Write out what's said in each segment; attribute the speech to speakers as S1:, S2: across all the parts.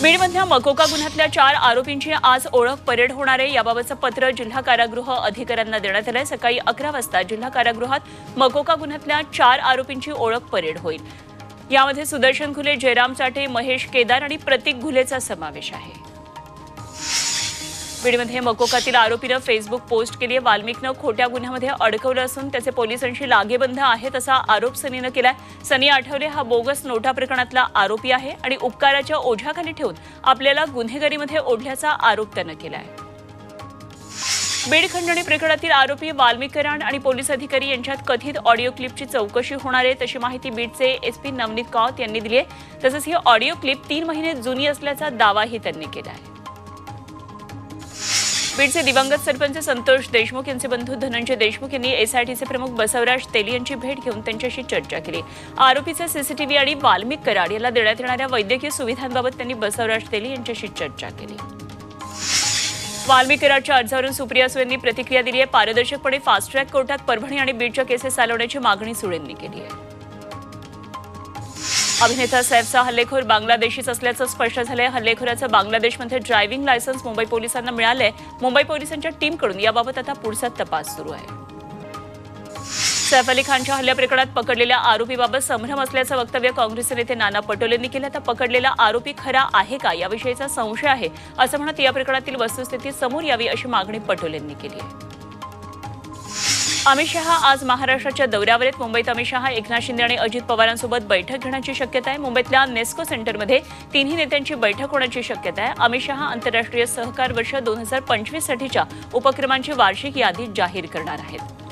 S1: बीडमधल्या मकोका गुन्ह्यातल्या चार आरोपींची आज ओळख परेड होणार आहे. याबाबतचं पत्र जिल्हा कारागृह अधिकाऱ्यांना देण्यात आलंय. सकाळी अकरा वाजता जिल्हा कारागृहात मकोका गुन्ह्यातल्या चार आरोपींची ओळख परेड होईल. यामध्ये सुदर्शन घुले जयराम चाटे महेश केदार आणि प्रतीक घुलेचा समावेश आहे. बीडमध्ये मकोकातील आरोपीनं फेसबुक पोस्ट केली आहे वाल्मिकनं खोट्या गुन्ह्यामध्ये अडकवलं असून त्याचे पोलिसांशी लागेबंध आहेत असा आरोप सनीनं केलाय. सनी आठवले हा बोगस नोटा प्रकरणातला आरोपी आहे आणि उपकाराच्या ओझ्याखाली ठेवून आपल्याला गुन्हेगारीमध्ये ओढल्याचा आरोप त्यानं केलाय. बीड खंडणी प्रकरणातील आरोपी वाल्मिक कराड आणि पोलीस अधिकारी यांच्यात कथित ऑडिओ क्लिपची चौकशी होणार आहे. तशी माहिती बीडचे एसपी नवनीत कावत यांनी दिली आहे तसंच ही ऑडिओ क्लिप तीन महिने जुनी असल्याचा दावाही त्यांनी केला आहे बीडचे दिवंगत सरपंच संतोष देशमुख यांचे बंधू धनंजय देशमुख यांनी एसआयटीचे प्रमुख बसवराज तेली यांची भेट घेऊन त्यांच्याशी चर्चा केली. आरोपीचे सीसीटीव्ही आणि वाल्मिक कराड याला देण्यात येणाऱ्या वैद्यकीय सुविधांबाबत त्यांनी बसवराज तेली यांच्याशी चर्चा केली. वाल्मिक कराडच्या अर्जावरून सुप्रिया सुळे यांनी प्रतिक्रिया दिली आहे. पारदर्शकपणे फास्ट ट्रॅक कोर्टात परभणी आणि बीडच्या केसेस चालवण्याची मागणी सुळेंनी केली आहे. अभिनेता सैफचा हल्लेखोर बांगलादेशीच असल्याचं स्पष्ट झालंय. हल्लेखोराचं बांगलादेशमध्ये ड्रायव्हिंग लायसन्स मुंबई पोलिसांना मिळालंय. मुंबई पोलिसांच्या टीमकडून याबाबत आता पुढचा तपास सुरू आहे. सैफ अली खानच्या हल्ल्याप्रकरणात पकडलेल्या आरोपीबाबत संभ्रम असल्याचं वक्तव्य काँग्रेसचे नेते नाना पटोलेंनी केलं. तर पकडलेला आरोपी खरा आहे का? याविषयीचा संशय आहे. असं म्हणत या प्रकरणातील वस्तुस्थिती समोर यावी अशी मागणी पटोलेंनी केली आहे. अमित शहा आज महाराष्ट्राच्या दौऱ्यावर आहेत. मुंबईत अमित शहा एकनाथ शिंदे आणि अजित पवारांसोबत बैठक घेण्याची शक्यता आहे. मुंबईतल्या नेस्को सेंटरमध्ये तिन्ही नेत्यांची बैठक होण्याची शक्यता आहे. अमित शहा आंतरराष्ट्रीय सहकार वर्ष दोन हजार पंचवीस साठीच्या उपक्रमांची वार्षिक यादी जाहीर करणार आहेत.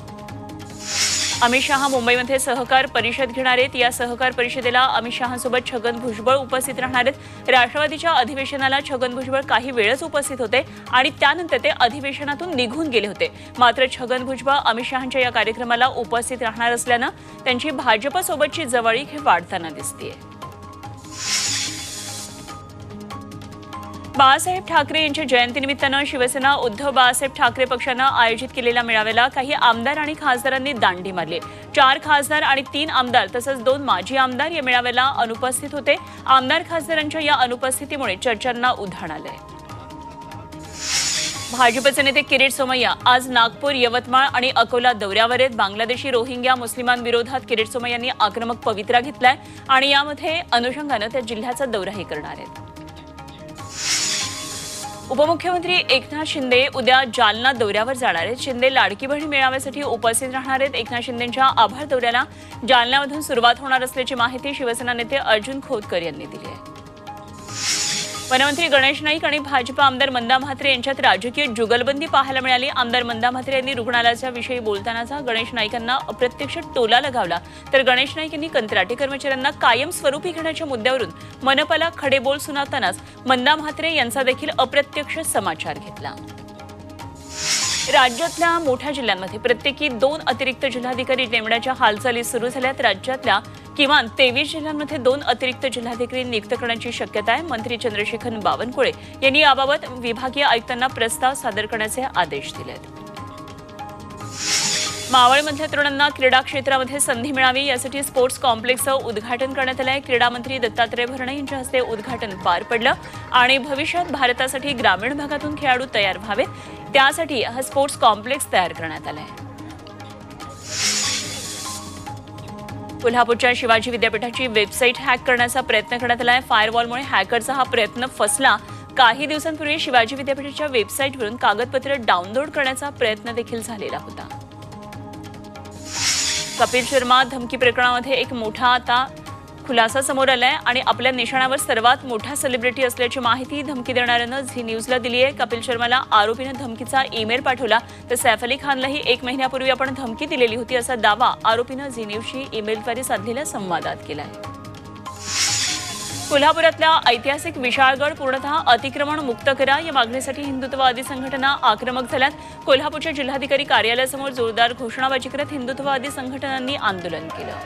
S1: अमित शहा मुंबईमध्ये सहकार परिषद घेणार आहेत. या सहकार परिषदेला अमित शहासोबत छगन भुजबळ उपस्थित राहणार आहेत. राष्ट्रवादीच्या अधिवेशनाला छगन भुजबळ काही वेळच उपस्थित होते आणि त्यानंतर ते अधिवेशनातून निघून गेले होते. मात्र छगन भुजबळ अमित शहांच्या या कार्यक्रमाला उपस्थित राहणार असल्यानं त्यांची भाजपसोबतची जवळीक ही वाढताना दिसतीये. बाळासाहेब ठाकरे यांच्या जयंतीनिमित्तानं शिवसेना उद्धव बाळासाहेब ठाकरे पक्षानं आयोजित केलेल्या मेळाव्याला काही आमदार आणि खासदारांनी दांडी मारली. चार खासदार आणि तीन आमदार तसंच दोन माजी आमदार या मेळाव्याला अनुपस्थित होते. आमदार खासदारांच्या या अनुपस्थितीमुळे चर्चांना उधाण आलंय. भाजपचे नेते किरीट सोमय्या आज नागपूर यवतमाळ आणि अकोला दौऱ्यावर आहेत. बांगलादेशी रोहिंग्या मुस्लिमांविरोधात किरीट सोमय्यांनी आक्रमक पवित्रा घेतलाय आणि यामध्ये अनुषंगानं त्या जिल्ह्याचा दौराही करणार आहेत. उपमुख्यमंत्री एकनाथ शिंदे उद्या जालना दौऱ्यावर जाणार आहेत. शिंदे लाडकी बहीण मेळाव्यासाठी उपस्थित राहणार आहेत. एकनाथ शिंदेंच्या आभार दौऱ्याला जालन्यामधून सुरुवात होणार असल्याची माहिती शिवसेना नेते अर्जुन खोतकर यांनी दिली आहे. वनमंत्री गणेश नाईक आणि भाजपा आमदार मंदा म्हात्रे यांच्यात राजकीय जुगलबंदी पाहायला मिळाली. आमदार मंदा म्हात्रे यांनी रुग्णालयाच्या विषयी बोलतानाचा गणेश नाईकांना अप्रत्यक्ष टोला लगावला. तर गणेश नाईक यांनी कंत्राटी कर्मचाऱ्यांना कायम स्वरूपी घेण्याच्या मुद्द्यावरून मनपाला खडेबोल सुनावतानाच मंदा म्हात्रे यांचा देखील अप्रत्यक्ष समाचार घेतला. राज्यातल्या मोठ्या जिल्ह्यांमध्ये प्रत्येकी दोन अतिरिक्त जिल्हाधिकारी नेमण्याच्या हालचाली सुरू झाल्यात. राज्यातल्या किमान तेवीस जिल्ह्यांमध्ये दोन अतिरिक्त जिल्हाधिकारी नियुक्त करण्याची शक्यता आहे. मंत्री चंद्रशेखर बावनकुळे यांनी याबाबत विभागीय आयुक्तांना प्रस्ताव सादर करण्याचे आदेश दिले आहेत मावळमधल्या तरुणांना क्रीडा क्षेत्रामध्ये संधी मिळावी यासाठी स्पोर्ट्स कॉम्प्लेक्सचं उद्घाटन करण्यात आलं आहे क्रीडा मंत्री दत्तात्रय भरणे यांच्या हस्ते उद्घाटन पार पडलं. आणि भविष्यात भारतासाठी ग्रामीण भागातून खेळाडू तयार व्हावेत. त्यासाठी हा स्पोर्ट्स कॉम्प्लेक्स तयार करण्यात आला आहे कोल्हापूरच्या शिवाजी विद्यापीठाची वेबसाईट हॅक करण्याचा प्रयत्न करण्यात आला आहे फायरवॉलमुळे हॅकरचा हा प्रयत्न फसला. काही दिवसांपूर्वी शिवाजी विद्यापीठाच्या वेबसाईटवरून कागदपत्र डाउनलोड करण्याचा प्रयत्न देखील झालेला होता. कपिल शर्मा धमकी प्रकरणामध्ये एक मोठा आता खुलासा समोर आलाय आणि आपल्या निशाणावर सर्वात मोठा सेलिब्रिटी असल्याची माहिती धमकी देणाऱ्यानं झी न्यूजला दिली आहे. कपिल शर्माला आरोपीनं धमकीचा ईमेल पाठवला. तर सैफ अली खानलाही एक महिन्यापूर्वी आपण धमकी दिलेली होती असा दावा आरोपीनं झी न्यूजशी ईमेलद्वारे साधलेल्या संवादात केला आहे कोल्हापुरातल्या ऐतिहासिक विशाळगड पूर्णतः अतिक्रमण मुक्त करा. या मागणीसाठी हिंदुत्ववादी संघटना आक्रमक झाल्यात. कोल्हापूरच्या जिल्हाधिकारी कार्यालयासमोर जोरदार घोषणाबाजी करत हिंदुत्ववादी संघटनांनी आंदोलन केलं.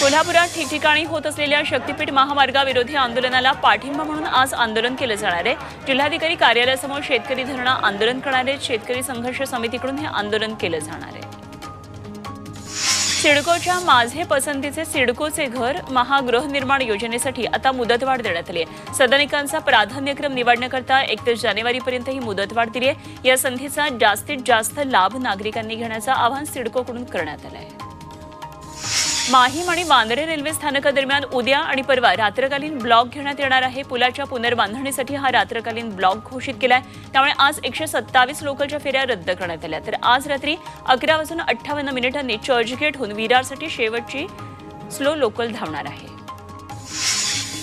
S1: कोल्हापुरात ठिकठिकाणी होत असलेल्या शक्तीपीठ महामार्गाविरोधी आंदोलनाला पाठिंबा म्हणून आज आंदोलन केलं जाणार आहे. जिल्हाधिकारी कार्यालयासमोर शेतकरी धरणं आंदोलन करणारे शेतकरी संघर्ष समितीकडून हे आंदोलन केलं जाणार आहे. सिडकोच्या माझे पसंतीचे सिडकोचे घर महागृहनिर्माण योजनेसाठी आता मुदतवाढ देण्यात आली आहे. सदनिकांचा प्राधान्यक्रम निवडण्याकरता एकतीस जानेवारीपर्यंत ही मुदतवाढ दिली आहे. या संधीचा जास्तीत जास्त लाभ नागरिकांनी घेण्याचं आवाहन सिडकोकडून करण्यात आलं आहे माहीम आणि वांद्रे रेल्वे स्थानकादरम्यान उद्या आणि परवा रात्रकालीन ब्लॉक घेण्यात येणार आहे. पुलाच्या पुनर्बांधणीसाठी हा रात्रकालीन ब्लॉक घोषित केलाय. त्यामुळे आज एकशे सत्तावीस लोकलच्या फेऱ्या रद्द करण्यात आल्या. तर आज रात्री अकरा वाजून अठ्ठावन्न मिनिटांनी चर्चगेटहून विरारसाठी शेवटची स्लो लोकल धावणार आहे.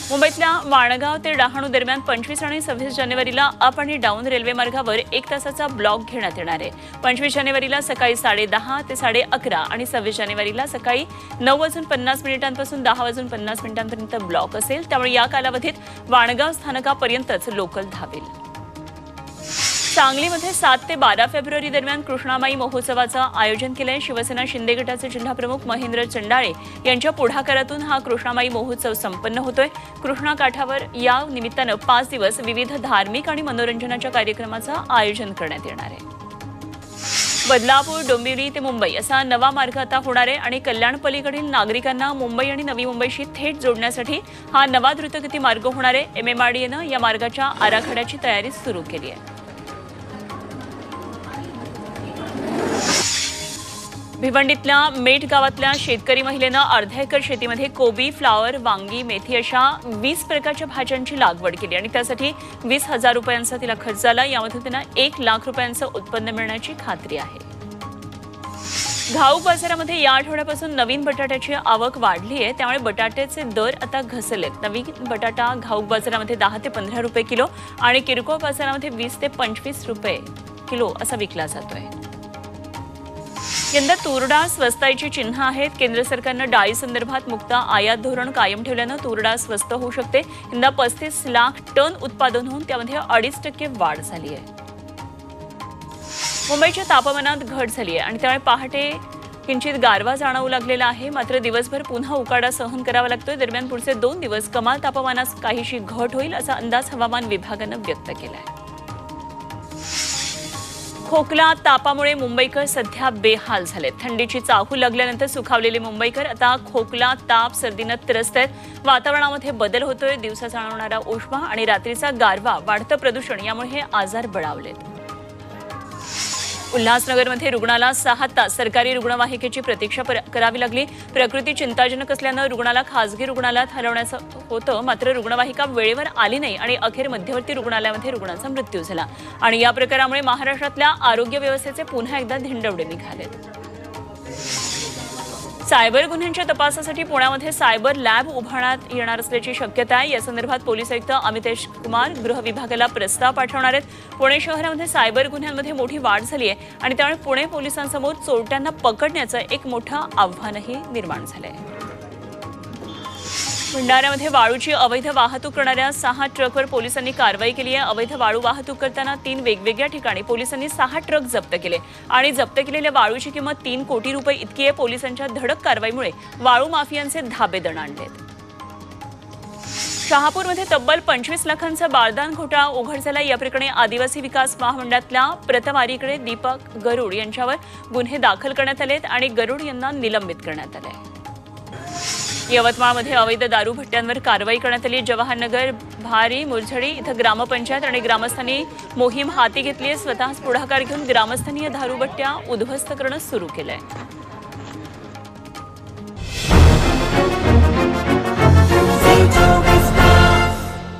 S1: मुंबईतल्या वाणगाव ते डहाणू दरम्यान पंचवीस आणि सव्वीस जानेवारीला अप आणि डाऊन रेल्वे मार्गावर एक तासाचा ब्लॉक घेण्यात येणार आहे. पंचवीस जानेवारीला सकाळी साडे दहा ते साडे अकरा आणि सव्वीस जानेवारीला सकाळी नऊ वाजून पन्नास मिनिटांपासून दहा वाजून पन्नास मिनिटांपर्यंत ब्लॉक असेल. त्यामुळे या कालावधीत वाणगाव स्थानकापर्यंतच लोकल धावेल. सांगलीमध्ये सात ते बारा फेब्रुवारी दरम्यान कृष्णामाई महोत्सवाचं आयोजन केलंय. शिवसेना शिंदे गटाचे जिल्हाप्रमुख महेंद्र चंडाळे यांच्या पुढाकारातून हा कृष्णामाई महोत्सव संपन्न होतोय. कृष्णा काठावर या निमित्तानं पाच दिवस विविध धार्मिक आणि मनोरंजनाच्या कार्यक्रमाचं आयोजन करण्यात येणार आहे. बदलापूर डोंबिवली ते मुंबई असा नवा मार्ग आता होणार आहे आणि कल्याण पलीकडील नागरिकांना मुंबई आणि नवी मुंबईशी थेट जोडण्यासाठी हा नवा द्रुतगती मार्ग होणार आहे. एमएमआरडीएनं या मार्गाच्या आराखड्याची तयारी सुरू केली आहे. भिवंडीतल्या मेठ गावातल्या शेतकरी महिलेनं अर्ध्या एकर शेतीमध्ये कोबी फ्लावर वांगी मेथी अशा वीस प्रकारच्या भाज्यांची लागवड केली आणि त्यासाठी वीस हजार रुपयांचा तिला खर्च झाला यामध्ये तिला एक लाख रुपयांचं उत्पन्न मिळण्याची खात्री आहे. घाऊक बाजारामध्ये या आठवड्यापासून नवीन बटाट्याची आवक वाढली आहे. त्यामुळे बटाट्याचे दर आता घसरलेत. नवीन बटाटा घाऊक बाजारामध्ये दहा ते पंधरा रुपये किलो आणि किरकोळ बाजारामध्ये वीस ते पंचवीस रुपये किलो असा विकला जातोय. यंदा तूर डाळ स्वस्ताईची चिन्ह आहेत. केंद्र सरकारनं डाळी संदर्भात मुक्त आयात धोरण कायम ठेवल्यानं तूर डाळ स्वस्त होऊ शकते. यंदा पस्तीस लाख टन उत्पादन होऊन त्यामध्ये अडीच टक्के वाढ झाली आहे. मुंबईच्या तापमानात घट झाली आहे आणि त्यामुळे पहाटे किंचित गारवा जाणवू लागलेला आहे. मात्र दिवसभर पुन्हा उकाडा सहन करावा लागतोय. दरम्यान पुढचे दोन दिवस कमाल तापमानात काहीशी घट होईल असा अंदाज हवामान विभागानं व्यक्त केला आहे खोकला तापामुळे मुंबईकर सध्या बेहाल झालेत. थंडीची चाहू लागल्यानंतर सुखावलेले मुंबईकर आता खोकला ताप सर्दीनं त्रस्त आहेत. वातावरणामध्ये बदल होतोय दिवसा जाणवणारा उष्मा आणि रात्रीचा गारवा वाढतं प्रदूषण यामुळे हे आजार बळावलेत. उल्हासनगरमध्ये रुग्णाला सहा तास सरकारी रुग्णवाहिकेची प्रतीक्षा करावी लागली. प्रकृती चिंताजनक असल्यानं रुग्णाला खासगी रुग्णालयात हलवण्याचं होतं मात्र रुग्णवाहिका वेळेवर आली नाही आणि अखेर मध्यवर्ती रुग्णालयामध्ये रुग्णाचा मृत्यू झाला. आणि या प्रकारामुळे महाराष्ट्रातल्या आरोग्य व्यवस्थेचे पुन्हा एकदा धिंडवडे निघालेत. सायबर गुन्ह्यांच्या तपासासाठी पुण्यामध्ये सायबर लॅब उभारण्यात येणार असल्याची शक्यता आहे. या संदर्भात पोलीस आयुक्त अमितेश कुमार गृह विभागाला प्रस्ताव पाठवणार आहेत. पुणे शहरामध्ये सायबर गुन्ह्यांमध्ये मोठी वाढ झाली आहे आणि त्यामुळे पुणे पोलिसांसमोर चोरट्यांना पकडण्याचं एक मोठं आव्हानही निर्माण झालं आहे भंडाऱ्यामध्ये वाळूची अवैध वाहतूक करणाऱ्या सहा ट्रकवर पोलिसांनी कारवाई केली आहे. अवैध वाळू वाहतूक करताना तीन वेगवेगळ्या ठिकाणी पोलिसांनी सहा ट्रक जप्त केले आणि जप्त केलेल्या वाळूची किंमत तीन कोटी रुपये इतकी आहे. पोलिसांच्या धडक कारवाईमुळे वाळू माफियांचे धाबे दणाणलेत शहापूरमध्ये तब्बल पंचवीस लाखांचा बारदान घोटाळा उघड झाला या प्रकरणी आदिवासी विकास महामंडळातल्या प्रतवारीकडे दीपक गरुड यांच्यावर गुन्हे दाखल करण्यात आलेत आणि गरुड यांना निलंबित करण्यात आले यवतमाळमध्ये अवैध दारू भट्ट्यांवर कारवाई करण्यात आली. जवाहरनगर भारी मुरझडी इथं ग्रामपंचायत आणि ग्रामस्थांनी मोहीम हाती घेतली आहे. स्वतःच पुढाकार घेऊन ग्रामस्थांनी या दारू भट्ट्या उद्ध्वस्त करणं सुरू केलंय.